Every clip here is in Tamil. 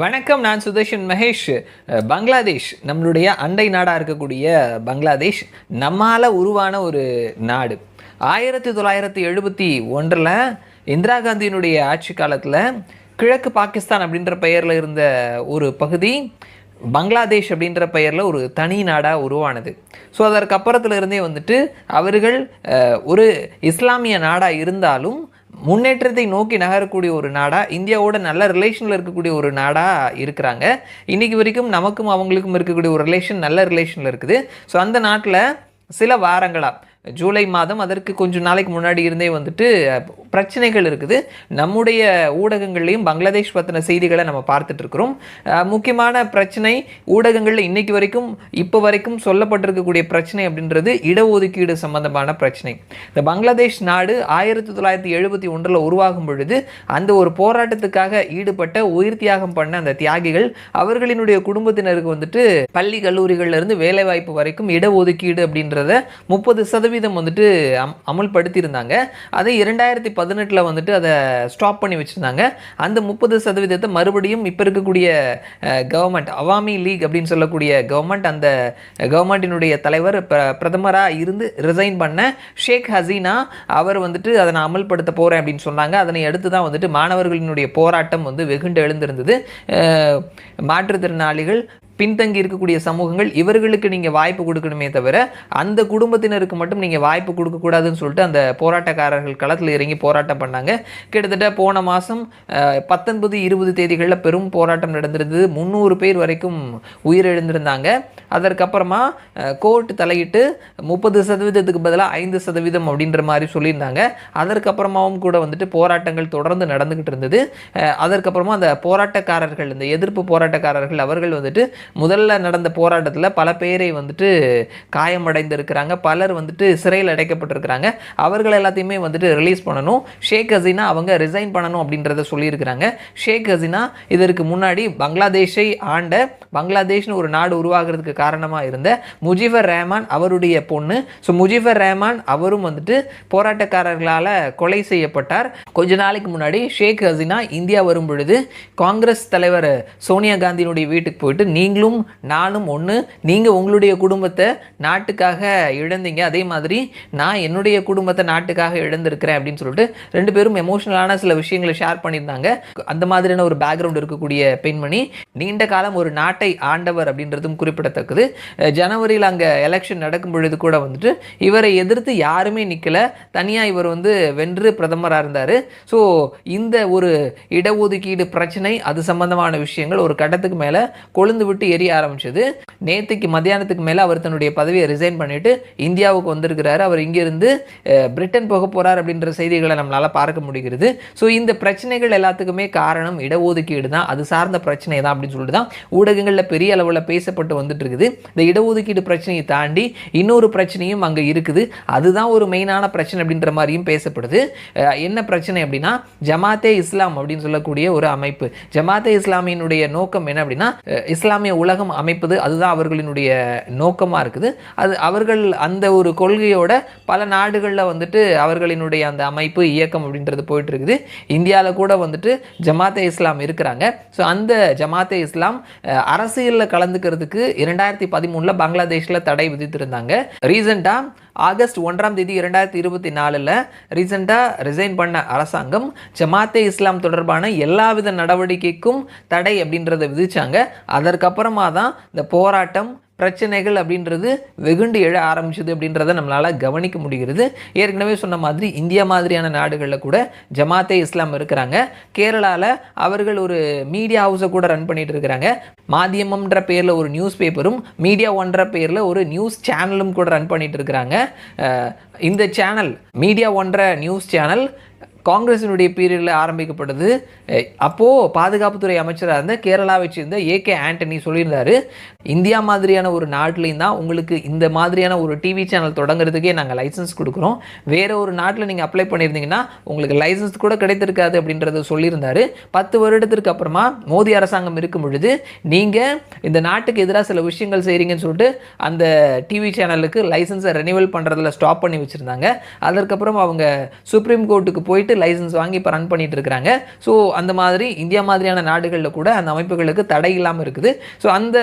வணக்கம் நான் சுதர்ஷன் மகேஷ். பங்களாதேஷ் நம்மளுடைய அண்டை நாடாக இருக்கக்கூடிய பங்களாதேஷ் நம்மால் உருவான ஒரு நாடு. ஆயிரத்தி தொள்ளாயிரத்தி எழுபத்தி ஒன்றில் இந்திரா காந்தியினுடைய ஆட்சி காலத்தில் கிழக்கு பாகிஸ்தான் அப்படின்ற பெயரில் இருந்த ஒரு பகுதி பங்களாதேஷ் அப்படின்ற பெயரில் ஒரு தனி நாடாக உருவானது. ஸோ அதற்கு அப்புறத்துல இருந்தே வந்துட்டு அவர்கள் ஒரு இஸ்லாமிய நாடாக இருந்தாலும் முன்னேற்றத்தை நோக்கி நகரக்கூடிய ஒரு நாடாக இந்தியாவோட நல்ல ரிலேஷனில் இருக்கக்கூடிய ஒரு நாடாக இருக்கிறாங்க. இன்னைக்கு வரைக்கும் நமக்கும் அவங்களுக்கும் இருக்கக்கூடிய ஒரு ரிலேஷன் நல்ல ரிலேஷனில் இருக்குது. ஸோ அந்த நாட்டில் சில வாரங்களாக ஜூலை மாதம் அதற்கு கொஞ்சம் நாளைக்கு முன்னாடி இருந்தே வந்துட்டு பிரச்சனைகள் இருக்குது. நம்முடைய ஊடகங்கள்லையும் பங்களாதேஷ் பற்றின செய்திகளை நம்ம பார்த்துட்டு இருக்கிறோம். முக்கியமான பிரச்சனை ஊடகங்களில் இன்னைக்கு வரைக்கும் இப்போ வரைக்கும் சொல்லப்பட்டிருக்கக்கூடிய பிரச்சனை அப்படின்றது இடஒதுக்கீடு சம்பந்தமான பிரச்சனை. இந்த பங்களாதேஷ் நாடு ஆயிரத்தி தொள்ளாயிரத்தி எழுபத்தி ஒன்றில் உருவாகும் பொழுது அந்த ஒரு போராட்டத்துக்காக ஈடுபட்ட உயிர் தியாகம் பண்ண அந்த தியாகிகள் அவர்களினுடைய குடும்பத்தினருக்கு வந்துட்டு பள்ளி கல்லூரிகள்ல இருந்து வேலைவாய்ப்பு வரைக்கும் இடஒதுக்கீடு அப்படின்றத முப்பது சதவீதம் வந்துட்டு அம் அமுல்படுத்தியிருந்தாங்க. அதை இரண்டாயிரத்தி பதினெட்டில் வந்துட்டு அதை ஸ்டாப் பண்ணி வச்சுருந்தாங்க. அந்த முப்பது சதவீதத்தை மறுபடியும் இப்போ இருக்கக்கூடிய கவர்மெண்ட் அவாமி லீக் அப்படின்னு சொல்லக்கூடிய கவர்மெண்ட் அந்த கவர்மெண்ட்டினுடைய தலைவர் பிர- பிரதமராக இருந்து ரிசைன் பண்ண ஷேக் ஹசீனா அவர் வந்துட்டு அதை நான் அமல்படுத்த போகிறேன் அப்படின்னு சொன்னாங்க. அதனை அடுத்து தான் வந்துட்டு மாணவர்களினுடைய போராட்டம் வந்து வெகுண்டு எழுந்திருந்தது. மாற்றுத்திறனாளிகள் பின்தங்கி இருக்கக்கூடிய சமூகங்கள் இவர்களுக்கு நீங்கள் வாய்ப்பு கொடுக்கணுமே தவிர அந்த குடும்பத்தினருக்கு மட்டும் நீங்கள் வாய்ப்பு கொடுக்கக்கூடாதுன்னு சொல்லிட்டு அந்த போராட்டக்காரர்கள் களத்தில் இறங்கி போராட்டம் பண்ணாங்க. கிட்டத்தட்ட போன மாதம் பத்தொன்பது இருபது தேதிகளில் பெரும் போராட்டம் நடந்திருந்தது. முந்நூறு பேர் வரைக்கும் உயிரிழந்திருந்தாங்க. அதற்கப்புறமா கோர்ட் தலையிட்டு முப்பது சதவீதத்துக்கு பதிலாக ஐந்து சதவீதம் அப்படின்ற மாதிரி சொல்லியிருந்தாங்க. அதற்கப்புறமாவும் கூட வந்துட்டு போராட்டங்கள் தொடர்ந்து நடந்துக்கிட்டு இருந்தது. அதற்கப்புறமா அந்த போராட்டக்காரர்கள் இந்த எதிர்ப்பு போராட்டக்காரர்கள் அவர்கள் வந்துட்டு முதல்ல நடந்த போராட்டத்தில் பல பேரை வந்துட்டு காயமடைந்திருக்கிறாங்க. பலர் வந்துட்டு சிறையில் அடைக்கப்பட்டிருக்கிறாங்க. அவர்கள் எல்லாத்தையுமே வந்துட்டு ரிலீஸ் பண்ணணும். ஷேக் ஹசீனா அவங்க ரிசைன் பண்ணணும் அப்படின்றத சொல்லியிருக்கிறாங்க. ஷேக் ஹசீனா இதற்கு முன்னாடி பங்களாதேஷை ஆண்ட பங்களாதேஷ்னு ஒரு நாடு உருவாகிறதுக்கு காரணமாக இருந்த முஜிபர் ரஹ்மான் அவருடைய பொண்ணு. ஸோ முஜிபர் ரஹ்மான் அவரும் வந்துட்டு போராட்டக்காரர்களால் கொலை செய்யப்பட்டார். கொஞ்ச நாளைக்கு முன்னாடி ஷேக் ஹசீனா இந்தியா வரும் பொழுது காங்கிரஸ் தலைவர் சோனியா காந்தியினுடைய வீட்டுக்கு போயிட்டு நீங்களும் நானும் ஒன்று நீங்கள் உங்களுடைய குடும்பத்தை நாட்டுக்காக இழந்தீங்க. அதே மாதிரி நான் என்னுடைய குடும்பத்தை நாட்டுக்காக இழந்திருக்கிறேன் அப்படின்னு சொல்லிட்டு ரெண்டு பேரும் எமோஷனலான சில விஷயங்களை ஷேர் பண்ணியிருந்தாங்க. அந்த மாதிரியான ஒரு பேக்ரவுண்ட் இருக்கக்கூடிய பெண்மணி நீண்ட காலம் ஒரு நாட்டை ஆண்டவர் அப்படின்றதும் குறிப்பிடத்தக்கது. ஜனவரியில் அங்கே எலெக்ஷன் நடக்கும் பொழுது கூட வந்துட்டு இவரை எதிர்த்து யாருமே நிற்கலை தனியாக இவர் வந்து வென்று பிரதமராக இருந்தார். ஸோ இந்த ஒரு இடஒதுக்கீடு பிரச்சனை அது சம்பந்தமான விஷயங்கள் ஒரு கட்டத்துக்கு மேலே கொழுந்து விட்டு எரிய ஆரம்பிச்சது. நேற்றுக்கு மத்தியானத்துக்கு மேலே அவர் தன்னுடைய பதவியை ரிசைன் பண்ணிட்டு இந்தியாவுக்கு வந்திருக்கிறாரு. அவர் இங்கிருந்து பிரிட்டன் போக போகிறார் அப்படின்ற செய்திகளை நம்மளால் பார்க்க முடிகிறது. ஸோ இந்த பிரச்சனைகள் எல்லாத்துக்குமே காரணம் இடஒதுக்கீடு தான். அது சார்ந்த பிரச்சனை தான் அப்படின்னு சொல்லிட்டு தான் ஊடகங்களில் பெரிய அளவில் பேசப்பட்டு வந்துட்டு இருக்குது இந்த இடஒதுக்கீடு பிரச்சனையை தாண்டி இன்னொரு பிரச்சனையும் அங்கே இருக்குது. அதுதான் ஒரு மெயினான பிரச்சனை அப்படின்ற மாதிரியும் பேசப்படுது. என்ன பிரச்சனை அப்படின்னா ஜமாத்தே இஸ்லாம் அப்படின்னு சொல்லக்கூடிய ஒரு அமைப்பு. ஜமாத்தே இஸ்லாமியினுடைய நோக்கம் என்ன அப்படின்னா இஸ்லாமிய உலகம் அமைப்பது அதுதான் அவர்களினுடைய நோக்கமாக இருக்குது. அது அவர்கள் அந்த ஒரு கொள்கையோட பல நாடுகளில் வந்துட்டு அவர்களினுடைய அந்த அமைப்பு இயக்கம் அப்படின்றது போயிட்டு இருக்குது இந்தியாவில் கூட வந்துட்டு ஜமாத்தே இஸ்லாம் இருக்கிறாங்க. ஸோ அந்த ஜமாத்தே இஸ்லாம் அரசியலில் கலந்துக்கிறதுக்கு இரண்டாயிரத்தி பதிமூணில் பங்களாதேஷில் தடை விதித்திருந்தாங்க. ரீசெண்டாக ஆகஸ்ட் ஒன்றாம் தேதி இரண்டாயிரத்தி இருபத்தி நாலில் ரீசெண்டாக ரிசைன் பண்ண அரசாங்கம் ஜமாத்தே இஸ்லாம் தொடர்பான எல்லாவித நடவடிக்கைக்கும் தடை அப்படின்றத விதித்தாங்க அதற்கப்புறம் தான் இந்த போராட்டம் பிரச்சனைகள் அப்படின்றது வெகுண்டு எழ ஆரம்பிச்சது அப்படின்றத நம்மளால் கவனிக்க முடிகிறது. ஏற்கனவே சொன்ன மாதிரி இந்தியா மாதிரியான நாடுகளில் கூட ஜமாத்தே இஸ்லாம் இருக்கிறாங்க. கேரளாவில் அவர்கள் ஒரு மீடியா ஹவுஸை கூட ரன் பண்ணிட்டு இருக்கிறாங்க. மாத்தியமம்ன்ற பேரில் ஒரு நியூஸ் பேப்பரும் மீடியா ஒன்ற பேரில் ஒரு நியூஸ் சேனலும் கூட ரன் பண்ணிட்டு இருக்கிறாங்க. இந்த சேனல் மீடியா ஒன்ற நியூஸ் சேனல் காங்கிரஸினுடைய பீரியடில் ஆரம்பிக்கப்பட்டது அப்போது பாதுகாப்புத்துறை அமைச்சராக இருந்த கேரளாவை சேர்ந்த ஏகே ஆண்டனி சொல்லியிருந்தாரு இந்தியா மாதிரியான ஒரு நாட்டிலையும் தான் உங்களுக்கு இந்த மாதிரியான ஒரு டிவி சேனல் தொடங்குறதுக்கே நாங்கள் லைசன்ஸ் கொடுக்குறோம். வேறு ஒரு நாட்டில் நீங்கள் அப்ளை பண்ணியிருந்தீங்கன்னா உங்களுக்கு லைசன்ஸ் கூட கிடைத்திருக்காது அப்படின்றத சொல்லியிருந்தாரு. பத்து வருடத்திற்கு அப்புறமா மோடி அரசாங்கம் இருக்கும் பொழுது நீங்கள் இந்த நாட்டுக்கு எதிராக சில விஷயங்கள் செய்கிறீங்கன்னு சொல்லிட்டு அந்த டிவி சேனலுக்கு லைசன்ஸை ரெனிவல் பண்ணுறதுல ஸ்டாப் பண்ணி வச்சுருந்தாங்க. அதற்கப்புறம் அவங்க சுப்ரீம் கோர்ட்டுக்கு போயிட்டு லைசன்ஸ் வாங்கி இப்போ ரன் பண்ணிட்டு இருக்கிறாங்க ஸோ அந்த மாதிரி இந்தியா மாதிரியான நாடுகளில் கூட அந்த அமைப்புகளுக்கு தடை இல்லாமல் இருக்குது. ஸோ அந்த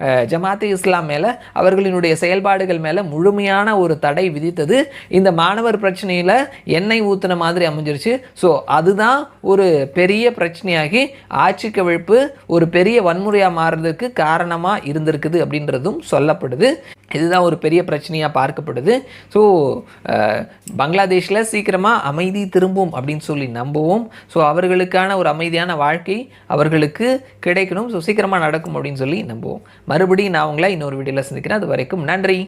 அஹ், இஸ்லாம் மேலே அவர்களினுடைய செயல்பாடுகள் மேலே முழுமையான ஒரு தடை விதித்தது. இந்த மாணவர் பிரச்சனையில் எண்ணெய் ஊற்றின மாதிரி அமைஞ்சிருச்சு. ஸோ அதுதான் ஒரு பெரிய பிரச்சனையாகி ஆட்சி கவிழ்ப்பு ஒரு பெரிய வன்முறையாக மாறுறதுக்கு காரணமாக இருந்திருக்குது அப்படின்றதும் சொல்லப்படுது. இதுதான் ஒரு பெரிய பிரச்சனையாக பார்க்கப்படுது. ஸோ பங்களாதேஷில் சீக்கிரமாக அமைதி திரும்பும் அப்படின்னு சொல்லி நம்புவோம். ஸோ அவர்களுக்கான ஒரு அமைதியான வாழ்க்கை அவர்களுக்கு கிடைக்கணும். ஸோ சீக்கிரமாக நடக்கும் அப்படின்னு சொல்லி நம்புவோம். மறுபடியும் நான் உங்களை இன்னொரு வீடியோவில் சந்திக்கிறேன். அது வரைக்கும் நன்றி.